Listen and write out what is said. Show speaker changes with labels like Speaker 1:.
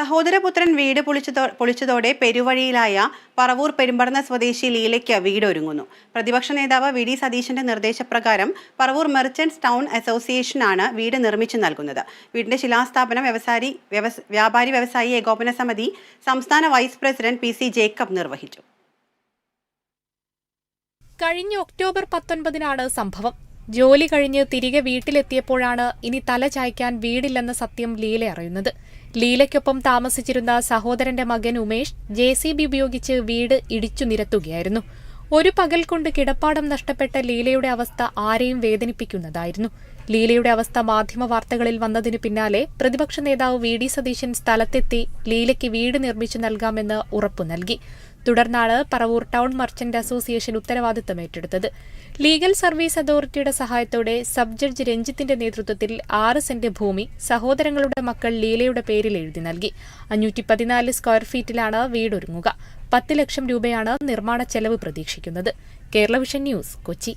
Speaker 1: സഹോദരപുത്രൻ വീട് പൊളിച്ചതോ പൊളിച്ചതോടെ പെരുവഴിയിലായ പറവൂർ പെരുമ്പടന്ന സ്വദേശി ലീലയ്ക്ക് വീടൊരുങ്ങുന്നു. പ്രതിപക്ഷ നേതാവ് വി. ഡി. സതീശന്റെ നിർദ്ദേശപ്രകാരം പറവൂർ മെർച്ചന്റ്സ് ടൗൺ അസോസിയേഷനാണ് വീട് നിർമ്മിച്ചു നൽകുന്നത്. വീടിന്റെ ശിലാസ്ഥാപനം വ്യവസായി വ്യവസ് വ്യാപാരി വ്യവസായി ഏകോപന സമിതി സംസ്ഥാന vice president P. C. Jacob നിർവഹിച്ചു.
Speaker 2: കഴിഞ്ഞ ഒക്ടോബർ പത്തൊൻപതിനാണ് സംഭവം. ജോലി കഴിഞ്ഞ് തിരികെ വീട്ടിലെത്തിയപ്പോഴാണ് ഇനി തല ചായ്ക്കാൻ വീടില്ലെന്ന സത്യം ലീല അറിയുന്നത്. ലീലയ്ക്കൊപ്പം താമസിച്ചിരുന്ന സഹോദരന്റെ മകൻ ഉമേഷ് ജെ സി ബി ഉപയോഗിച്ച് വീട് ഇടിച്ചു നിരത്തുകയായിരുന്നു. ഒരു പകൽ കൊണ്ട് കിടപ്പാടം നഷ്ടപ്പെട്ട ലീലയുടെ അവസ്ഥ ആരെയും വേദനിപ്പിക്കുന്നതായിരുന്നു. ലീലയുടെ അവസ്ഥ മാധ്യമ വാർത്തകളിൽ വന്നതിനു പിന്നാലെ പ്രതിപക്ഷ നേതാവ് വി ഡി സതീശൻ സ്ഥലത്തെത്തി ലീലയ്ക്ക് വീട് നിർമ്മിച്ചു നൽകാമെന്ന് ഉറപ്പു നൽകി. തുടർന്നാണ് പറവൂർ ടൗൺ മർച്ചന്റ് അസോസിയേഷൻ ഉത്തരവാദിത്തം ഏറ്റെടുത്തത്. ലീഗൽ സർവീസ് അതോറിറ്റിയുടെ സഹായത്തോടെ സബ് ജഡ്ജ് രഞ്ജിത്തിന്റെ നേതൃത്വത്തിൽ ആറ് സെന്റ് ഭൂമി സഹോദരങ്ങളുടെ മക്കൾ ലീലയുടെ പേരിൽ എഴുതി നൽകി. അഞ്ഞൂറ്റി പതിനാല് സ്ക്വയർ ഫീറ്റിലാണ് വീടൊരുങ്ങുക. പത്ത് ലക്ഷം രൂപയാണ് നിർമ്മാണ ചെലവ് പ്രതീക്ഷിക്കുന്നത്. Kerala vision news Kochi.